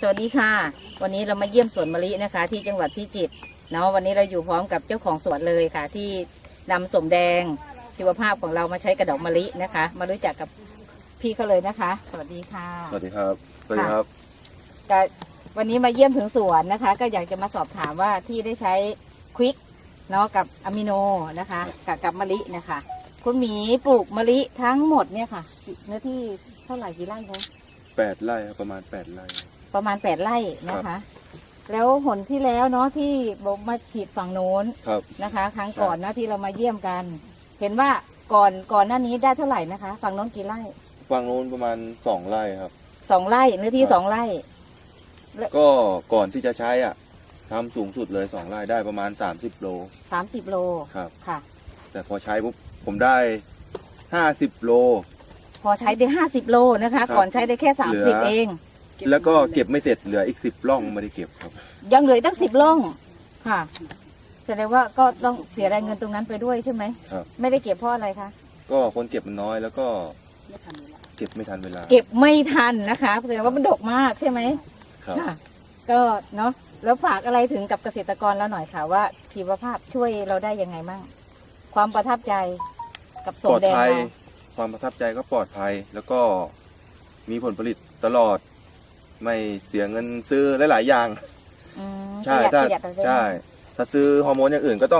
สวัสดีค่ะ วันนี้เรามาเยี่ยมสวนมะลินะคะ ที่จังหวัดพิจิตรเนาะวันนี้เราอยู่พร้อมกับเจ้าของสวนเลยค่ะ ที่นำสมแดงชีวภาพของเรามาใช้กระดอกมะลินะคะ มารู้จักกับพี่เขาเลยนะคะ สวัสดีค่ะ สวัสดีครับ สวัสดีครับ ก็วันนี้มาเยี่ยมถึงสวนนะคะ ก็อยากจะมาสอบถามว่าที่ได้ใช้ควิกเนาะกับอะมิโนนะคะกับกับมะลินะคะ คุณหมีปลูกมะลิทั้งหมดเนี่ยค่ะเนื้อที่เท่าไหร่กี่ไร่คะแปดไร่ครับประมาณแปดไร่ ประมาณแปดไร่นะคะ แล้วหนที่แล้วเนาะที่บอกมาฉีดฝั่งโน้นครับนะคะ ครั้งก่อนนะที่เรามาเยี่ยมกัน เห็นว่าก่อนก่อนหน้านี้ได้เท่าไหร่นะคะ ฝั่งโน้นกี่ไร่ฝั่งนู้นประมาณสองไร่ครับสองไร่เนื้อที่ครับสองไร่ ก็ก่อนที่จะใช้อะทำสูงสุดเลยสองไร่ได้ประมาณสามสิบโลสามสิบโลครับค่ะ แต่พอใช้ปุ๊บผมได้ห้าสิบโล พอใช้ได้ห้าสิบโลนะคะครับก่อนใช้ได้แค่สามเหลืสิบอเอง แล้วก็เก็บไม่เสร็จเหลืออีกสิบร่องไม่ได้เก็บครับยังเหลืออกตั้งสิบล่องค่ะแสดงว่าก็ต้องเสียแรงเงินตรงนั้นไปด้วยใช่ไหมครับ ไม่ได้เก็บเพราะอะไรคะก็คนเก็บมันน้อยแล้วก็เก็บไม่ทันเวลา เก็บไม่ทันนะคะแสดงว่ามันดกมากใช่ไหมครับค่ะก็เนาะแล้วฝากอะไรถึงกับเกษตรกรเราหน่อยค่ะว่าชีวภาพช่วยเราได้ยังไงบ้างความประทับใจกับสปมลอดแดงภัยเราความประทับใจก็ปลอดภัยแล้วก็มีผลผลิตตลอด ไม่เสียเงินซื้อหลายๆอย่าง อืมใช่ประหยัดถ้าประหยัดอะไรได้ใช่ ถ้าซื้อฮอร์โมนอย่างอื่นก็ต้อง